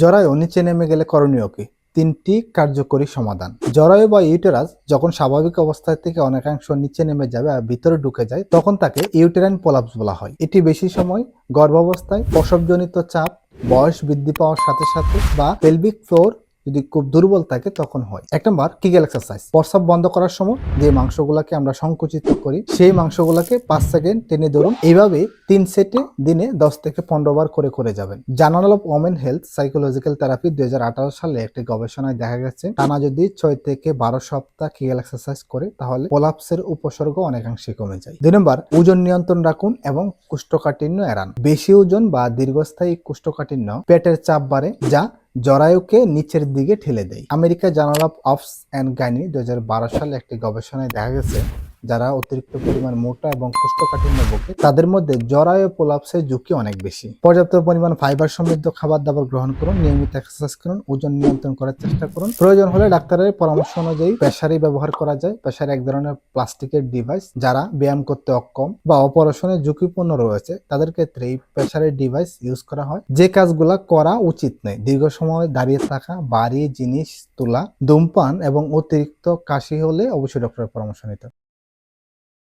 জরায়ু নিচে নেমে গেলে করণীয় কি? তিনটি কার্যকরী সমাধান। জরায়ু বা ইউটেরাস যখন স্বাভাবিক অবস্থা থেকে অনেকাংশ নিচে নেমে যাবে আর ভিতরে ঢুকে যায়, তখন তাকে ইউটেরাইন পলাপস বলা হয়। এটি বেশি সময় গর্ভাবস্থায় প্রসবজনিত চাপ, বয়স বৃদ্ধি পাওয়ার সাথে সাথে বা পেলভিক ফ্লোর যদি খুব দুর্বল থাকে তখন হয়। এক নম্বর কিগেল এক্সারসাইজ প্রস্রাব বন্ধ করার সময় যে মাংসগুলোকে আমরা সংকুচিত করি, সেই মাংসগুলোকে পাঁচ সেকেন্ড টেনে ধরুন। এইভাবে তিন সেটে দিনে দশ থেকে পনেরো বার করে করে যাবেন। Journal of women health psychological therapy দু হাজার আঠারো সালে একটি গবেষণায় দেখা গেছে, টানা যদি ছয় থেকে বারো সপ্তাহ কিগেল এক্সারসাইজ করে, তাহলে পোলাপসের উপসর্গ অনেকাংশে কমে যায়। দুই নম্বর, ওজন নিয়ন্ত্রণ রাখুন এবং কুষ্ঠকাঠিন্য এড়ান। বেশি ওজন বা দীর্ঘস্থায়ী কুষ্ঠকাঠিন্য পেটের চাপ বাড়ে, যা জরায়ুকে নিচের দিকে ঠেলে দেয়। America journal of obs and gynae দু হাজার বারো সালে একটি গবেষণায় দেখা গেছে যারা অতিরিক্ত পরিমাণ মোটা এবং কোষ্ঠকাঠিন্য ভোগে, তাদের মধ্যে জরায়ু প্রলাপসের ঝুঁকি অনেক বেশি। পর্যাপ্ত পরিমাণ ফাইবার সমৃদ্ধ খাবার দাবার গ্রহণ করুন, নিয়মিত এক্সারসাইজ করুন, ওজন নিয়ন্ত্রণ করার চেষ্টা করুন। প্রয়োজন হলে ডাক্তারের পরামর্শ অনুযায়ী প্রেশারি ব্যবহার করা যায়। প্রেসার এক ধরনের প্লাস্টিকের ডিভাইস যারা ব্যায়াম করতে অক্ষম বা অপারেশনে ঝুঁকিপূর্ণ রয়েছে, তাদের ক্ষেত্রে এই প্রেশারের ডিভাইস ইউজ করা হয়। যে কাজগুলা করা উচিত নয়, দীর্ঘ সময় দাঁড়িয়ে থাকা, বাড়ি, জিনিস, তোলা, ধূমপান এবং অতিরিক্ত কাশি হলে অবশ্যই ডক্টরের পরামর্শ নিতে।